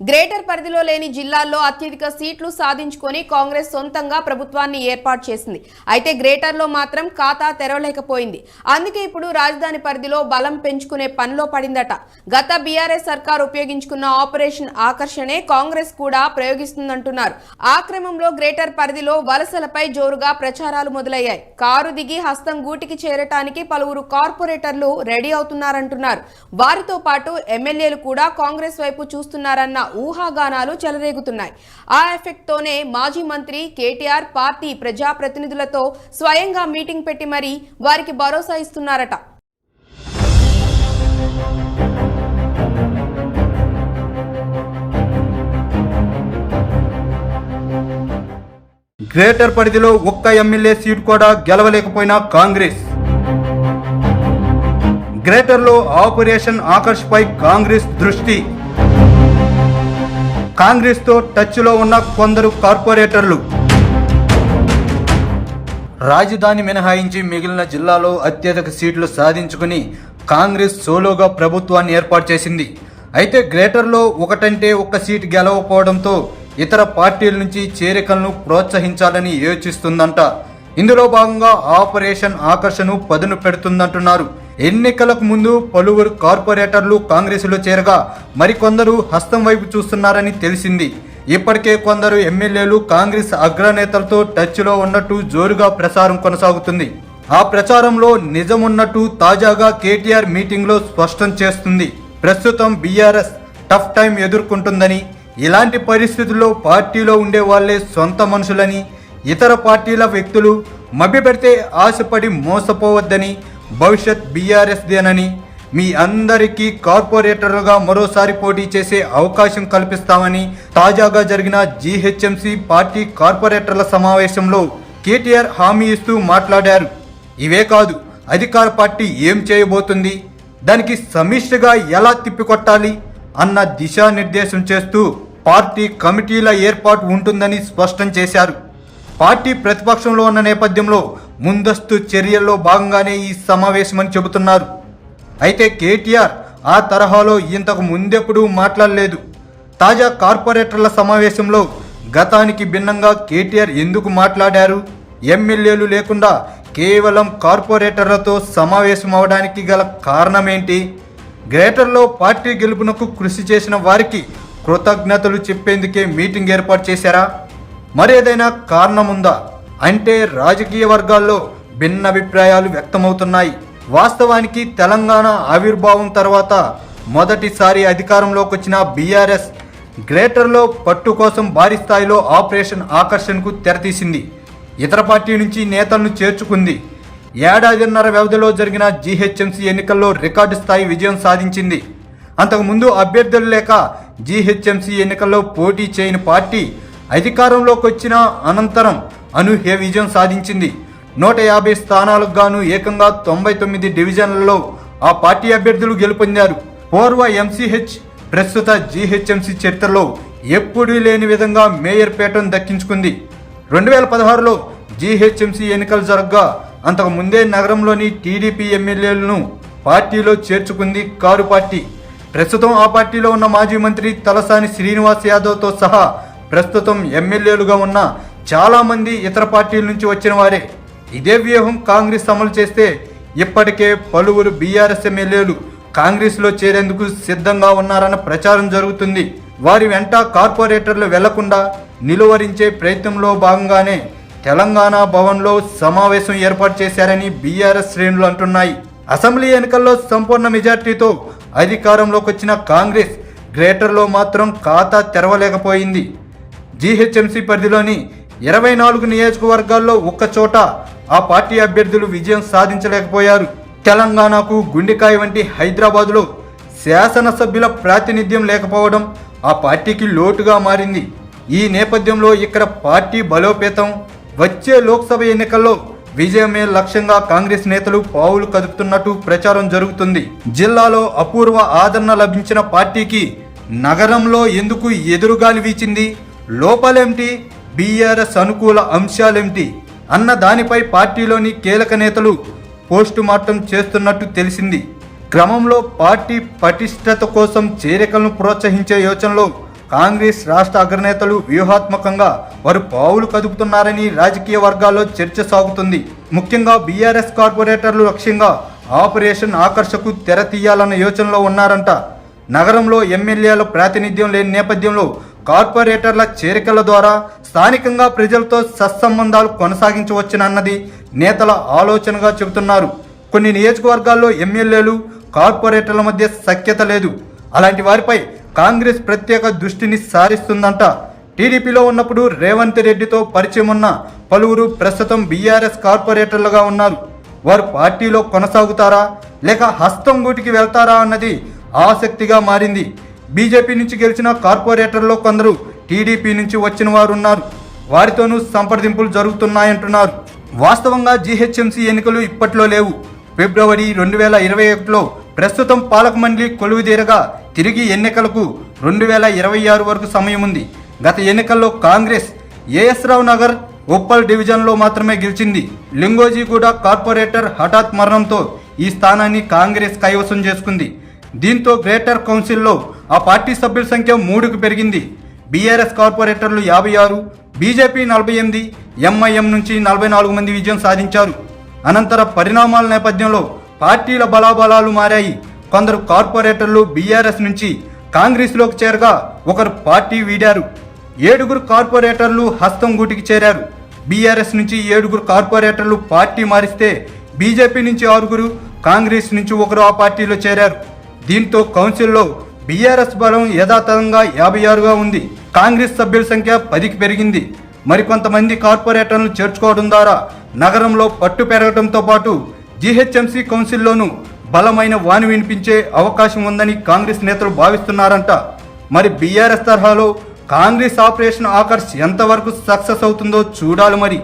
Greater పరిధిలో లేని జిల్లాల్లో అత్యధిక సీట్లు సాధించుకొని కాంగ్రెస్ సొంతంగా ప్రభుత్వాన్ని ఏర్పాటు చేసింది. అయితే గ్రేటర్లో మాత్రం ఖాతా తెరవలేకపోయింది. అందుకే ఇప్పుడు రాజధాని పరిధిలో బలం పెంచుకునే పనిలో పడిందట. గత బీఆర్ఎస్ సర్కార్ ఉపయోగించుకున్న ఆపరేషన్ ఆకర్షణే కాంగ్రెస్ కూడా ప్రయోగిస్తుందంటున్నారు. ఆ క్రమంలో గ్రేటర్ పరిధిలో వలసలపై జోరుగా ప్రచారాలు మొదలయ్యాయి. కారు దిగి హస్తం గూటికి చేరటానికి పలువురు కార్పొరేటర్లు రెడీ అవుతున్నారంటున్నారు. వారితో పాటు ఎమ్మెల్యేలు కూడా కాంగ్రెస్ వైపు చూస్తున్నారన్న ఊహాగానాలు చెలరేగుతున్నాయి. ఆ ఎఫెక్ట్ తోనే మాజీ మంత్రి కేటీఆర్ పార్టీ ప్రజాప్రతినిధులతో స్వయంగా మీటింగ్ పెట్టి మరీ వారికి భరోసా ఇస్తున్నారట. గ్రేటర్ పరిధిలో ఒక్క ఎమ్మెల్యే సీట్ కూడా గెలవలేకపోయిన కాంగ్రెస్. గ్రేటర్లో ఆపరేషన్ ఆకర్ష్పై కాంగ్రెస్ దృష్టి. కాంగ్రెస్తో టచ్లో ఉన్న కొందరు కార్పొరేటర్లు. రాజధాని మినహాయించి మిగిలిన జిల్లాలో అత్యధిక సీట్లు సాధించుకుని కాంగ్రెస్ సోలోగా ప్రభుత్వాన్ని ఏర్పాటు చేసింది. అయితే గ్రేటర్లో ఒకటంటే ఒక్క సీట్ గెలవకపోవడంతో ఇతర పార్టీల నుంచి చేరికలను ప్రోత్సహించాలని యోచిస్తుందంట. ఇందులో భాగంగా ఆపరేషన్ ఆకర్షను పదును పెడుతుందంటున్నారు. ఎన్నికలకు ముందు పలువురు కార్పొరేటర్లు కాంగ్రెసులో చేరగా మరికొందరు హస్తం వైపు చూస్తున్నారని తెలిసింది. ఇప్పటికే కొందరు ఎమ్మెల్యేలు కాంగ్రెస్ అగ్రనేతలతో టచ్లో ఉన్నట్టు జోరుగా ప్రచారం కొనసాగుతుంది. ఆ ప్రచారంలో నిజమున్నట్టు తాజాగా కేటీఆర్ మీటింగ్లో స్పష్టం చేస్తుంది. ప్రస్తుతం బీఆర్ఎస్ టఫ్ టైం ఎదుర్కొంటుందని ఇలాంటి పరిస్థితుల్లో పార్టీలో ఉండే వాళ్ళే సొంత మనుషులని ఇతర పార్టీల వ్యక్తులు మభ్యపెడితే ఆశపడి మోసపోవద్దని భవిష్యత్ బీఆర్ఎస్దేనని మీ అందరికీ కార్పొరేటర్లుగా మరోసారి పోటీ చేసే అవకాశం కల్పిస్తామని తాజాగా జరిగిన జీహెచ్ఎంసీ పార్టీ కార్పొరేటర్ల సమావేశంలో కేటీఆర్ హామీ ఇస్తూ మాట్లాడారు. ఇవే కాదు అధికార పార్టీ ఏం చేయబోతుంది? దానికి సమిష్టిగా ఎలా తిప్పికొట్టాలి? అన్న దిశానిర్దేశం చేస్తూ పార్టీ కమిటీల ఏర్పాటు ఉంటుందని స్పష్టం చేశారు. పార్టీ ప్రతిపక్షంలో ఉన్న నేపథ్యంలో ముందస్తు చర్యల్లో భాగంగానే ఈ సమావేశమని చెబుతున్నారు. అయితే కేటీఆర్ ఆ తరహాలో ఇంతకు ముందెప్పుడూ మాట్లాడలేదు. తాజా కార్పొరేటర్ల సమావేశంలో గతానికి భిన్నంగా కేటీఆర్ ఎందుకు మాట్లాడారు? ఎమ్మెల్యేలు లేకుండా కేవలం కార్పొరేటర్లతో సమావేశం అవడానికి గల కారణమేంటి? గ్రేటర్లో పార్టీ గెలుపునకు కృషి చేసిన వారికి కృతజ్ఞతలు చెప్పేందుకే మీటింగ్ ఏర్పాటు చేశారా? మరేదైనా కారణముందా? అంటే రాజకీయ వర్గాల్లో భిన్నాభిప్రాయాలు వ్యక్తమవుతున్నాయి. వాస్తవానికి తెలంగాణ ఆవిర్భావం తర్వాత మొదటిసారి అధికారంలోకి వచ్చిన బీఆర్ఎస్ గ్రేటర్లో పట్టు కోసం భారీ స్థాయిలో ఆపరేషన్ ఆకర్షణకు తెరతీసింది. ఇతర పార్టీ నుంచి నేతలను చేర్చుకుంది. ఏడాదిన్నర వ్యవధిలో జరిగిన జీహెచ్ఎంసీ ఎన్నికల్లో రికార్డు స్థాయి విజయం సాధించింది. అంతకుముందు అభ్యర్థులు లేక జీహెచ్ఎంసీ ఎన్నికల్లో పోటీ చేయని పార్టీ అధికారంలోకి వచ్చిన అనంతరం అనూహ్య విజయం సాధించింది. నూట యాభై స్థానాలకు గాను ఏకంగా తొంభై తొమ్మిది డివిజన్లలో ఆ పార్టీ అభ్యర్థులు గెలుపొందారు. పూర్వ ఎంసీహెచ్ ప్రస్తుత జీహెచ్ఎంసీ చరిత్రలో ఎప్పుడూ లేని విధంగా మేయర్ పేటను దక్కించుకుంది. రెండు వేల పదహారులో జీహెచ్ఎంసీ ఎన్నికలు జరగగా అంతకు ముందే నగరంలోని టీడీపీ ఎమ్మెల్యేలను పార్టీలో చేర్చుకుంది కారు పార్టీ. ప్రస్తుతం ఆ పార్టీలో ఉన్న మాజీ మంత్రి తలసాని శ్రీనివాస్ యాదవ్తో సహా ప్రస్తుతం ఎమ్మెల్యేలుగా ఉన్న చాలామంది ఇతర పార్టీల నుంచి వచ్చిన వారే. ఇదే వ్యూహం కాంగ్రెస్ అమలు చేస్తే ఇప్పటికే పలువురు బీఆర్ఎస్ ఎమ్మెల్యేలు కాంగ్రెస్లో చేరేందుకు సిద్ధంగా ఉన్నారన్న ప్రచారం జరుగుతుంది. వారి వెంట కార్పొరేటర్లు వెళ్ళకుండా నిలువరించే ప్రయత్నంలో భాగంగానే తెలంగాణ భవన్లో సమావేశం ఏర్పాటు చేశారని బీఆర్ఎస్ శ్రేణులు అంటున్నాయి. అసెంబ్లీ ఎన్నికల్లో సంపూర్ణ మెజార్టీతో అధికారంలోకి వచ్చిన కాంగ్రెస్ గ్రేటర్లో మాత్రం ఖాతా తెరవలేకపోయింది. జీహెచ్ఎంసీ పరిధిలోని ఇరవై నాలుగు నియోజకవర్గాల్లో ఒక్క చోట ఆ పార్టీ అభ్యర్థులు విజయం సాధించలేకపోయారు. తెలంగాణకు గుండెకాయ వంటి హైదరాబాదులో శాసనసభ్యుల ప్రాతినిధ్యం లేకపోవడం ఆ పార్టీకి లోటుగా మారింది. ఈ నేపథ్యంలో ఇక్కడ పార్టీ బలోపేతం. వచ్చే లోక్సభ ఎన్నికల్లో విజయమే లక్ష్యంగా కాంగ్రెస్ నేతలు పావులు కదుపుతున్నట్టు ప్రచారం జరుగుతుంది. జిల్లాలో అపూర్వ ఆదరణ లభించిన పార్టీకి నగరంలో ఎందుకు ఎదురుగాలి వీచింది? లోపాలేమిటి? బీఆర్ఎస్ అనుకూల అంశాలేమిటి? అన్న దానిపై పార్టీలోని కీలక నేతలు పోస్టు మార్టం చేస్తున్నట్టు తెలిసింది. క్రమంలో పార్టీ పటిష్టత కోసం చేరికలను ప్రోత్సహించే యోచనలో కాంగ్రెస్ రాష్ట్ర అగ్రనేతలు వ్యూహాత్మకంగా వారు పావులు కదుపుతున్నారని రాజకీయ వర్గాల్లో చర్చ సాగుతుంది. ముఖ్యంగా బీఆర్ఎస్ కార్పొరేటర్లు లక్ష్యంగా ఆపరేషన్ ఆకర్షకు తెర తీయాలన్న యోచనలో ఉన్నారంట. నగరంలో ఎమ్మెల్యేల ప్రాతినిధ్యం లేని నేపథ్యంలో కార్పొరేటర్ల చేరికల ద్వారా స్థానికంగా ప్రజలతో సత్సంబంధాలు కొనసాగించవచ్చునన్నది నేతల ఆలోచనగా చెబుతున్నారు. కొన్ని నియోజకవర్గాల్లో ఎమ్మెల్యేలు కార్పొరేటర్ల మధ్య సఖ్యత లేదు. అలాంటి వారిపై కాంగ్రెస్ ప్రత్యేక దృష్టిని సారిస్తుందంట. టీడీపీలో ఉన్నప్పుడు రేవంత్ రెడ్డితో పరిచయం ఉన్న పలువురు ప్రస్తుతం బీఆర్ఎస్ కార్పొరేటర్లుగా ఉన్నారు. వారు పార్టీలో కొనసాగుతారా లేక హస్తం గూటికి వెళ్తారా అన్నది ఆసక్తిగా మారింది. బీజేపీ నుంచి గెలిచిన కార్పొరేటర్లో కొందరు టీడీపీ నుంచి వచ్చిన వారు ఉన్నారు వారితోనూ సంప్రదింపులు జరుగుతున్నాయంటున్నారు. వాస్తవంగా జీహెచ్ఎంసీ ఎన్నికలు ఇప్పట్లో లేవు. ఫిబ్రవరి రెండు వేల ఇరవై ఒకటిలో ప్రస్తుతం పాలక మండలి కొలువు తీరగా తిరిగి ఎన్నికలకు రెండు వేల ఇరవై ఆరు వరకు సమయం ఉంది. గత ఎన్నికల్లో కాంగ్రెస్ ఏఎస్ రావు నగర్ ఉప్పల్ డివిజన్లో మాత్రమే గెలిచింది. లింగోజీగూడ కార్పొరేటర్ హఠాత్ మరణంతో ఈ స్థానాన్ని కాంగ్రెస్ కైవసం చేసుకుంది. దీంతో గ్రేటర్ కౌన్సిల్లో ఆ పార్టీ సభ్యుల సంఖ్య మూడుకు పెరిగింది. బీఆర్ఎస్ కార్పొరేటర్లు యాభై ఆరు బీజేపీ నలభై ఎనిమిది ఎంఐఎం నుంచి నలభై నాలుగు మంది విజయం సాధించారు. అనంతర పరిణామాల నేపథ్యంలో పార్టీల బలాబలాలు మారాయి. కొందరు కార్పొరేటర్లు బీఆర్ఎస్ నుంచి కాంగ్రెస్లోకి చేరగా ఒకరు పార్టీ వీడారు. ఏడుగురు కార్పొరేటర్లు హస్తం గూటికి చేరారు. బీఆర్ఎస్ నుంచి ఏడుగురు కార్పొరేటర్లు పార్టీ మారిస్తే బీజేపీ నుంచి ఆరుగురు కాంగ్రెస్ నుంచి ఒకరు ఆ పార్టీలో చేరారు. దీంతో కౌన్సిల్లో బీఆర్ఎస్ బలం యథాతథంగా యాభై ఆరుగా ఉంది. కాంగ్రెస్ సభ్యుల సంఖ్య పదికి పెరిగింది. మరికొంతమంది కార్పొరేటర్లను చేర్చుకోవడం ద్వారా నగరంలో పట్టు పెరగడంతో పాటు జీహెచ్ఎంసీ కౌన్సిల్లోనూ బలమైన వాణి వినిపించే అవకాశం ఉందని కాంగ్రెస్ నేతలు భావిస్తున్నారంట. మరి బీఆర్ఎస్ తరహాలో కాంగ్రెస్ ఆపరేషన్ ఆకర్ష్ ఎంతవరకు సక్సెస్ అవుతుందో చూడాలి మరి.